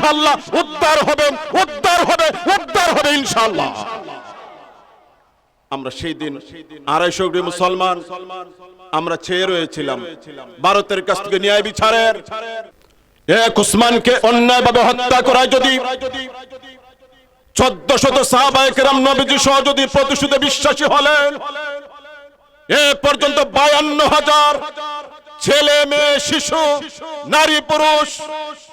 ইনশাল্লাহ উদ্ধার হবে উদ্ধার হবে উদ্ধার হবে ইনশাল্লাহ আমরা সেই দিন আড়াইশো কোটি মুসলমান আমরা ছেয়ে রয়েছিলাম। ভারতের কাছ থেকে ন্যায় বিচারের। এক উসমানকে অন্যায়ভাবে হত্যা করা যদি চোদ্দ শত সাহাবাহিকেরাম নবীজি সহ যদি প্রতিশোধে বিশ্বাসী হলেন, এ পর্যন্ত বায়ান্ন হাজার ছেলে, মেয়ে, শিশু, নারী, পুরুষ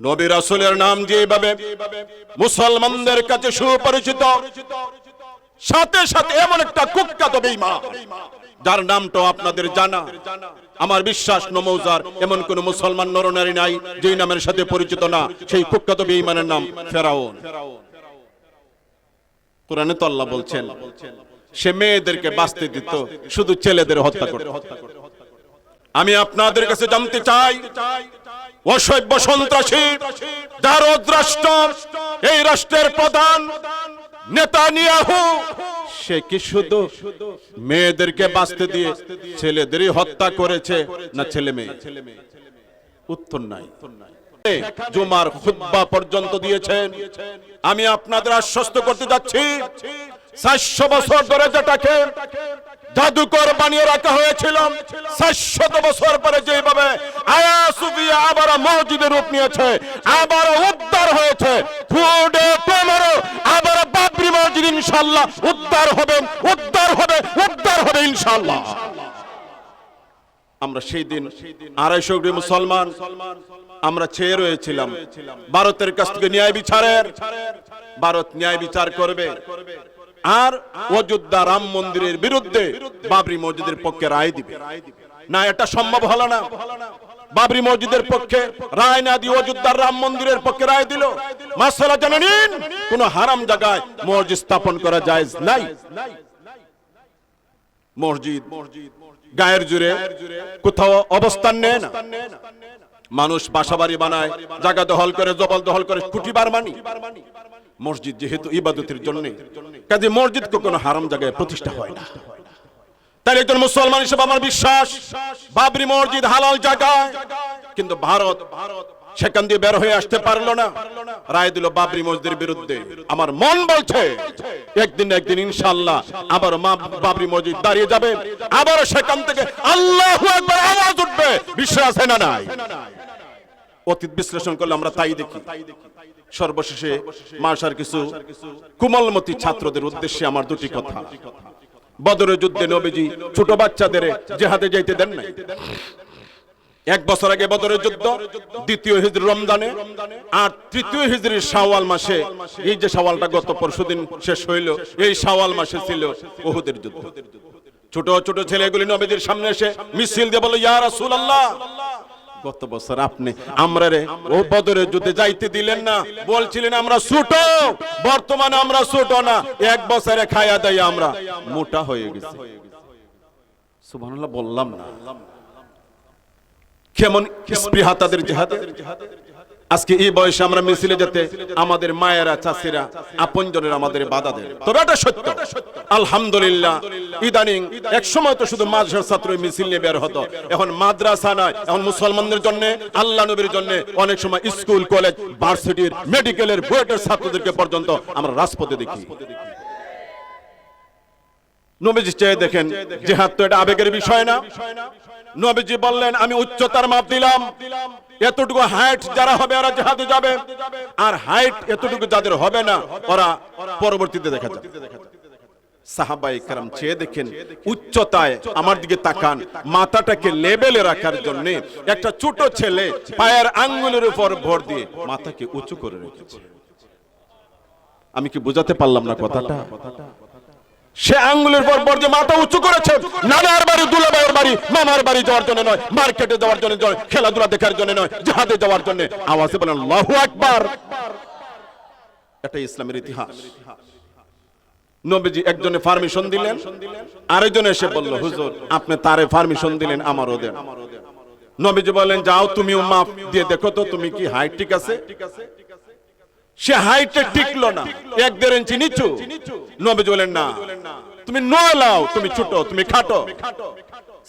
নবী রাসূলের নাম যেভাবে মুসলমানদের কাছে সুপরিচিত, সাথে সাথে এমন একটা কুখ্যাত বেঈমান, যার নামটাও আপনাদের জানা। আমার বিশ্বাস, নমৌজার, এমন কোন মুসলমান নরনারী নাই, যেই নামের সাথে পরিচিত না, সেই কুখ্যাত বেঈমানের নাম ফেরাউন। কোরআনে তো আল্লাহ বলছেন, সে মেয়েদেরকে বাঁচতে দিত, শুধু ছেলেদের হত্যা করত। আমি আপনাদের কাছে জানতে চাই অসভ্য সন্ত্রাসী যার রাষ্ট্র, এই রাষ্ট্রের প্রধান নেতা নেতানিয়াহু, সে কি শুধু মেয়েদেরকে বাঁচতে দিয়ে ছেলেদেরই হত্যা করেছে না ছেলে মেয়ে? উত্তর নাই। জুমার খুতবা পর্যন্ত দিয়েছেন। আমি আপনাদের আশ্বস্ত করতে যাচ্ছি। চারশো বছর ধরে যেটাকে জাদুকর বানিয়ে রাখা হয়েছিল। চারশত বছর পরে যেভাবে আয়া সুফিয়া আবার মসজিদের রূপ নিয়েছে আবার উদ্ধার হয়েছে। ফুডে আবার বাবরি মসজিদ ইনশাল্লাহ উদ্ধার হবে উদ্ধার হবে উদ্ধার হবে ইনশাল্লাহ। আমরা সেই দিন আড়াইশো কোটি মুসলমান আমরা ছেয়ে রয়েছিলাম। ভারতের কাছ থেকে ন্যায় বিচারের, ভারত ন্যায় বিচার করবে। আর অযোধ্যা রাম মন্দিরের বিরুদ্ধে বাবরি মসজিদের পক্ষে রায় দিবে। না, এটা সম্ভব হলো না। বাবরি মসজিদের পক্ষে রায় না দিয়ে অযোধ্যার রাম মন্দিরের পক্ষে রায় দিল। মাসালা জানে নিন, কোন হারাম জায়গায় মসজিদ স্থাপন করা যায় নাই। মসজিদ গায়ের জুড়ে কোথাও অবস্থান নেয় না। মানুষ বাসাবাড়ি বানায়, জায়গা দখল করে, জবল দখল করে, কুটিবার মানি। মসজিদ যেহেতু ইবাদতের জন্য, কাজে মসজিদ কোনো হারাম জায়গায় প্রতিষ্ঠা হয় না। তাই একজন মুসলমান হিসেবে আমার বিশ্বাস, বাবরি মসজিদ হালাল জায়গায়, কিন্তু ভারত সেখান দিয়ে বের হয়ে আসতে পারল না। রায় দিল বাবরি মসজিদের বিরুদ্ধে। আমার মন বলছে, একদিন একদিন ইনশাল্লাহ আবার মা- বাবরি মসজিদ দাঁড়িয়ে যাবে। আবার সেখান থেকে আল্লাহ আওয়াজ উঠবে। বিশ্বাস না নাই? অতীত বিশ্লেষণ করলে আমরা তাই দেখি। সর্বশেষে মাসার কিছু কুমলমতি ছাত্রদের উদ্দেশ্যে আমার দুটি কথা। বদরের যুদ্ধে নবীজি ছোট বাচ্চাদের জেহাদে যাইতে দেন নাই। এক বছর আগে বদরের যুদ্ধ, দ্বিতীয় হিজরি রমজানে আর তৃতীয় হিজরির শাওয়াল মাসে। এই যে শাওয়ালটা গত পরশুদিন শেষ হইল, এই শাওয়াল মাসে ছিল ওহুদের যুদ্ধ। ছোট ছোট ছেলেগুলি নবীদের সামনে এসে মিছিল দিয়ে বলো ইয়া রাসূলুল্লাহ! গত বছর আপনি আমরা রে ও বদরের যুদ্ধে যাইতে দিলেন না, বলছিলেন আমরা ছোট, বর্তমানে আমরা ছোট না, এক বছরে খায়া দেয় আমরা। মোটা হয়ে গেছি। সুবহানাল্লাহ, বললাম না। কেমন স্পৃহা তাদের জেহাদে? আজকে এই বয়সে আমরা মিছিলে যেতে আমাদের মায়েরা, চাষিরা, আপনজনের আমাদের বাধা দেয়। তবে এটা সত্য। আলহামদুলিল্লাহ, ইদানিং এক সময় তো শুধু মাদ্রাসার ছাত্র মিছিল নিয়ে বের হতো। এখন মাদ্রাসা নয়, এখন মুসলমানদের জন্য, আল্লাহ নবীর জন্য অনেক সময় স্কুল, কলেজ, ভার্সিটির, মেডিকেলের বুয়েটের ছাত্রদেরকে পর্যন্ত আমরা রাজপথে দেখি। নবীজি চেয়ে দেখেন, জেহাদ তো এটা আবেগের বিষয় না। নবীজি বললেন, আমি উচ্চতার মাপ দিলাম। এতটুকু হাইট যারা হবে ওরা জেহাদে যাবে। আর হাইট এতটুকু যাদের হবে না, ওরা পরবর্তীতে দেখা যাবে। সাহাবাই কারাম চেয়ে দেখেন, উচ্চতায় আমার দিকে তাকান, মাথাটাকে লেভেলে রাখার জন্য একটা ছোট ছেলে পায়ের আঙ্গুলের উপর ভর দিয়ে মাথাকে উঁচু করে রেখেছে। আমি কি বুঝাতে পারলাম না কথাটা? সে আঙ্গুলের পর পর যে মাথা উঁচু করেছে, নানার বাড়ি, দুলাভাইয়ের বাড়ি, মামার বাড়ি যাওয়ার জন্য নয়, মার্কেটে যাওয়ার জন্য নয়, খেলাধুলা দেখার জন্য নয় জাহাদে যাওয়ার জন্য। আওয়াজে বলেন, আল্লাহু আকবার। এটা ইসলামের ইতিহাস। নবীজি একজনে পারমিশন দিলেন, আরেকজন এসে বলল, হুজুর, আপনি তারে পারমিশন দিলেন, আমারও দেন। নবীজি বলেন, যাও, তুমিও মাপ দিয়ে দেখো তো, তুমি কি হাইট ঠিক আছে? সে হাইটে টিকলো না। এক দেড় ইঞ্চি নিচু। নবীজি বলেন না, তুমি নলাও তুমি ছোট, তুমি খাটো।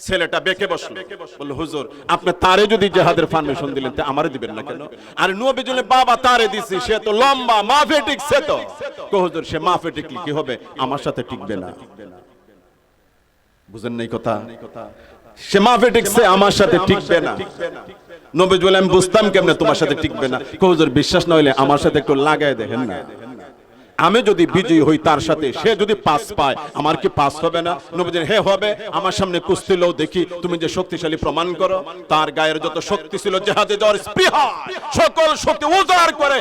ছেলেটা বেঁকে বসল। বলল, হুজুর, আপনি তারে যদি জেহাদের পারমিশন দিলেন, তা আমারে দিবেন না কেন? আর নবী বলে বাবা তারে দিছি, সে তো লম্বা মাফে টিকছে তো। কো, হুজুর, সে মাফে টিকলি কি হবে? আমার সাথে টিকবে না। বুঝেন নাই কথা? সে মাফে টিকছে আমার সাথে টিকবে না। নবী বলে আমি বুঝতাম কেমনে তোমার সাথে টিকবে না। বিশ্বাস আমার সাথে একটু দেখেন না। আমি যদি বিজয়ী হই তার সাথে, সে যদি পাস পায়, আমার কি পাস হবে না? নবীজির, হে, হবে। আমার সামনে কুস্তি লও দেখি, তুমি যে শক্তিশালী প্রমাণ করো, তার গায়ের যত শক্তি ছিল, জেহাদে যাওয়ার স্পৃহা, সকল শক্তি উজাড় করে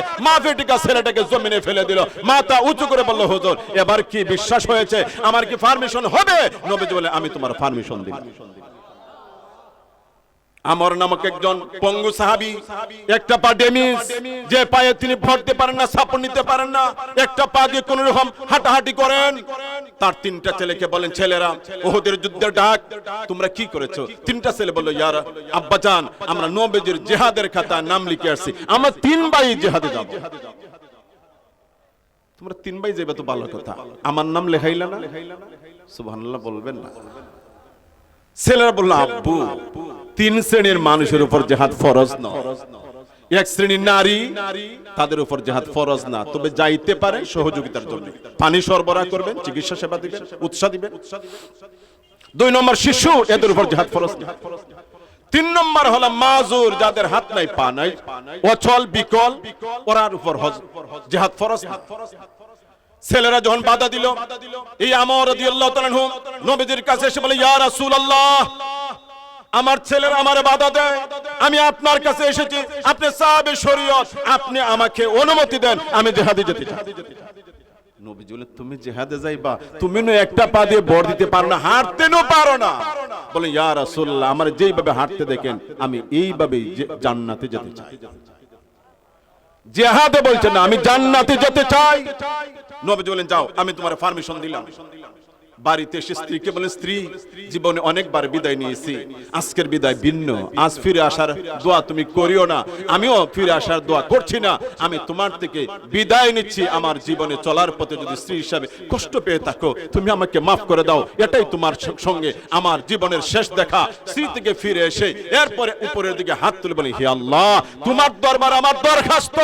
ছেলেটাকে জমিনে ফেলে দিল। মাথা উঁচু করে বলল, হুজুর, এবার কি বিশ্বাস হয়েছে? আমার কি পারমিশন হবে? নবীজি বলে, আমি তোমার পারমিশন দিলাম। আমর নামক একজন পঙ্গু সাহাবি, একটা পা ডেমিস যে পায়ে তিনি ভরতে পারেন না সাপন নিতে পারেন না, একটা পা দিয়ে কোন রকম হাঁটাহাঁটি করেন। তার তিনটা ছেলেকে বলেন, ছেলেরা, ওহদের যুদ্ধের ডাক, তোমরা কি করেছ? তিনটা ছেলে বলল, ইয়ার আব্বাজান আমরা নবেজের জেহাদের খাতায় নাম লিখে আসছি, আমরা তিন ভাই জেহাদে যাব। তোমরা তিন ভাই যাবে তো ভালো কথা। আমার নাম লেখাইলা না? সুবহানাল্লাহ বলবেন না। ছেলেরা বলল, আব্বু তিন শ্রেণির মানুষের উপর জেহাদ ফরজ নয়। এক শ্রেণির নারী, তাদের উপর জেহাদ ফরজ না। তবে যাইতে পারে সহযোগিতার জন্য। পানি সরবরাহ করবেন, চিকিৎসা সেবা দিবেন উৎসাহ দিবেন। দুই নম্বর শিশু, এদের উপর জেহাদ ফরজ না। তিন নম্বর হলো মাজুর, যাদের হাত নাই, পা নাই। অচল, বিকল, ওরার উপর জেহাদ ফরজ না। ছেলেরা যখন বাধা দিল, এই আমর তাআলা নবীজির কাছে এসে বলে, ইয়া রাসূলুল্লাহ আমার ছেলের আমারে বাধা দেয়। আমি আপনার কাছে এসেছি। আপনি সাহাবে শরীয়ত। আপনি আমাকে অনুমতি দেন, আমি জিহাদে যেতে তুমি জিহাদে যাইবা। তুমি না একটা পা দিয়ে বর দিতে পারো না হাঁটতেও পারো না। বলে, ইয়া রাসূলুল্লাহ, আমার যেইভাবে হাঁটতে দেখেন, আমি এইভাবেই জান্নাতে যেতে চাই। জেহাদে বলছেন না, আমি জান্নাতে যেতে চাই। নবীজি বলেন যাও, আমি তোমার পারমিশন দিলাম। বাড়িতে এসে স্ত্রীকে বলেন স্ত্রী জীবনে অনেকবার বিদায় নিয়েছি। আজকের বিদায় ভিন্ন। আজ ফিরে আসার দোয়া তুমি করিও না। আমিও ফিরে আসার দোয়া করছি না। আমি তোমার থেকে বিদায় নিচ্ছি। আমার জীবনে চলার পথে যদি স্ত্রী হিসাবে কষ্ট পেয়ে থাকো তুমি আমাকে মাফ করে দাও। এটাই তোমার সঙ্গে আমার জীবনের শেষ দেখা। স্ত্রী থেকে ফিরে এসে এরপরে উপরের দিকে হাত তুলে বলি হে আল্লাহ তোমার দরবার আমার দরখাস্ত।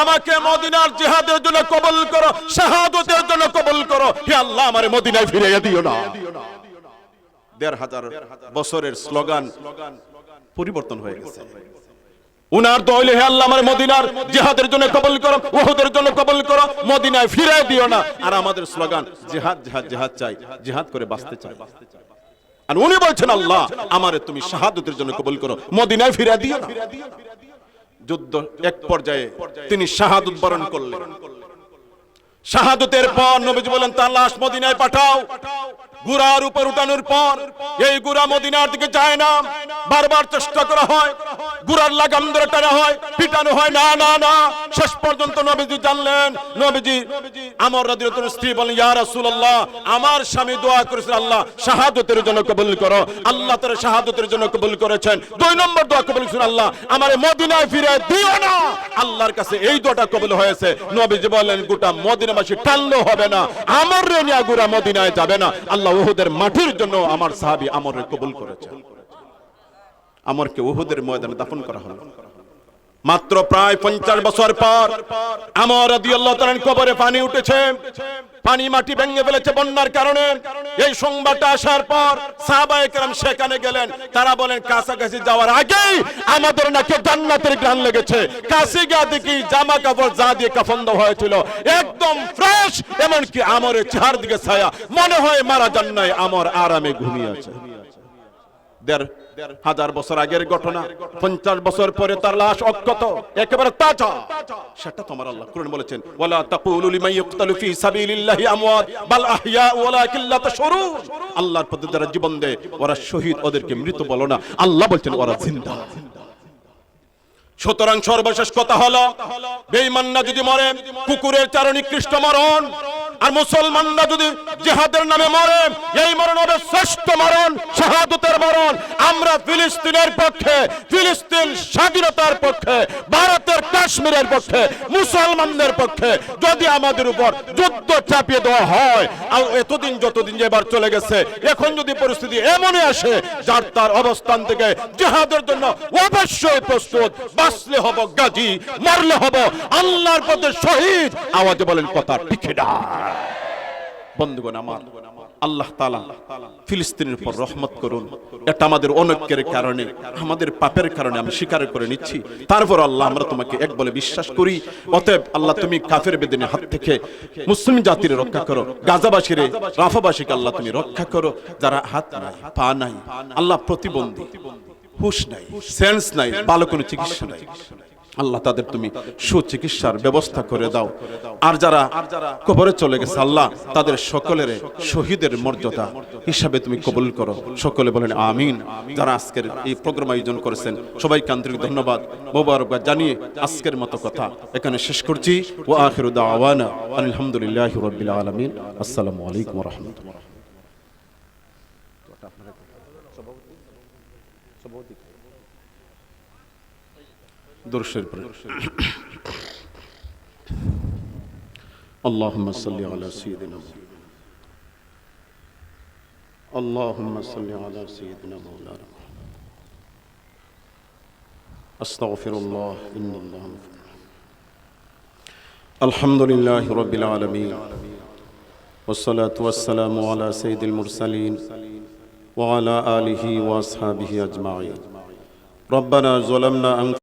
আমাকে মদিনার জিহাদের জন্য কবুল করো। শাহাদতের জন্য কবুল করো হে আল্লাহ আমারে মদিনায় ফিরিয়ে দিও না। দেড় হাজার বছরের স্লোগান পরিবর্তন হয়ে গেছে। উনার দলে হে আল্লাহ আমার মদিনার জিহাদের জন্য কবুল করো ওহুদের জন্য কবুল করো মদিনায় ফিরে দিও না। আর আমাদের স্লোগান জিহাদ জিহাদ জিহাদ চাই জিহাদ করে বাঁচতে চাই। আর উনি বলছেন আল্লাহ আমারে তুমি শাহাদতের জন্য কবুল করো মদিনায় ফিরে দিও না। যুদ্ধ এক পর্যায়ে তিনি শাহাদত বরণ করলেন। শাহাদতের পর নবীজি বলেন তার লাশ মদিনায় পাঠাও। গুড়ার উপর উঠানোর পর এই গুড়া মদিনার দিকে যায় না। বারবার চেষ্টা করা হয়, গুড়ার লাগাম ধরে টানা হয়, পিটানো হয়, না না না। শেষ পর্যন্ত নবীজি জানলেন, নবীজি, আমার রাদিয়াতুল স্ত্রী বলেন ইয়া রাসূলুল্লাহ, আমার স্বামী দোয়া করেছেন আল্লাহ, শাহাদতের জন্য কবুল করো। আল্লাহ তার শাহাদতের জন্য কবুল করেছেন। দুই নম্বর দোয়া কবুল করেছেন, আল্লাহ, আমারে মদিনায় ফিরে দিও না। আল্লাহর কাছে এই দোয়াটা কবুল হয়েছে। নবীজি বলেন গোটা মদিনাবাসী টানলো হবে না। আমার রে নিয়া গুড়া মদিনায় যাবে না। আল্লাহ ওহুদের মাটির জন্য আমার সাহাবি আমরের কবুল করেছে। আমরকে ওহুদের ময়দানে দাফন করা হলো। মাত্র প্রায় পঞ্চাশ বছর পর আমার কবরে পানি উঠেছে। পানি মাটি ভেঙে ফেলেছে বন্যার কারণে। এই সংবাদটা আসার পর সাহাবায়ে সেখানে গেলেন। তারা বলেন, কাছাকাছি যাওয়ার আগেই আমাদের নাকি জান্নাতের গ্রান লেগেছে। কাছে গিয়ে দেখি জামা কাপড় যা দিয়ে কাফন্দ হয়েছিল। একদম ফ্রেশ এমনকি আমার চেহার দিকে ছায়া। মনে হয় মারা যান নাই, আমর আরামে ঘুমিয়ে আছে। দেড় হাজার বছর আগের ঘটনা, পঞ্চাশ বছর পরে তার লাশ অক্ষত, একেবারে তাজা। সেটা তোমার আল্লাহ কোরআন বলেছেন, ওয়ালা তাকুলু লিমান ইউকতালু ফি সাবিলিল্লাহি আমওয়াত, বাল আহইয়া ওয়ালাকিন লা তাশউরুন আল্লাহর পথে যারা জীবন দেয়, ওরা শহীদ, ওদেরকে মৃত বলো না। আল্লাহ বলছেন, ওরা জিন্দা। সুতরাং সর্বশেষ কথা হলো, বেঈমানরা যদি মরে, কুকুরের চার নিকৃষ্ট মরণ আর মুসলমানরা যদি জিহাদের নামে মরে, এই মরণ হবে শ্রেষ্ঠ মরণ শাহাদতের মরণ। আমরা ফিলিস্তিনের পক্ষে, ফিলিস্তিন স্বাধীনতার পক্ষে, ভারতের কাশ্মীরের পক্ষে, মুসলমানদের পক্ষে যদি আমাদের উপর যুদ্ধ চাপিয়ে দেওয়া হয়, আর এতদিন যতদিন এবার চলে গেছে, এখন যদি পরিস্থিতি এমনই আসে, যার তার অবস্থান থেকে জিহাদের জন্য অবশ্যই প্রস্তুত, বাঁচলে হব গাজী, মরলে হব আল্লাহর পথে শহীদ। আওয়াজে বলেন কথা ঠিক না বন্ধুগণ আমার, আল্লাহ তালা ফিলিস্তিনের উপর রহমত করুন। এটা আমাদের অনৈক্যের কারণে, আমাদের পাপের কারণে আমি স্বীকার করে নিচ্ছি। তারপর আল্লাহ, আমরা তোমাকে এক বলে বিশ্বাস করি। অতএব আল্লাহ, তুমি কাফের বেদিনের হাত থেকে মুসলিম জাতির রক্ষা করো। গাজাবাসীর, রাফাবাসীকে আল্লাহ তুমি রক্ষা করো। যারা হাত নাই, পা নাই, আল্লাহ প্রতিবন্ধী, হুশ নাই, সেন্স নাই, ভালো কোনো চিকিৎসা নাই। আল্লাহ তাদের তুমি সুচিকিৎসার ব্যবস্থা করে দাও। আর যারা কবরে চলে গেছে, আল্লাহ তাদের সকলের শহীদের মর্যাদা হিসাবে তুমি কবুল করো। সকলে বলেন, আমিন। যারা আজকের এই প্রোগ্রাম আয়োজন করেছেন, সবাইকে আন্তরিক ধন্যবাদ মোবারকবাদ জানিয়ে আজকের মতো কথা এখানে শেষ করছি। ও আখির দাওয়ানা আলহামদুলিল্লাহ আলমিন। আসসালামু আলাইকুম রহমতুল্লাহ। درشر پر اللهم صل على سيدنا محمد. اللهم صل على سيدنا مولانا أستغفر الله إن الله الحمد لله رب العالمين والصلاة والسلام على سيد المرسلين وعلى آله وأصحابه أجمعين. ربنا ظلمنا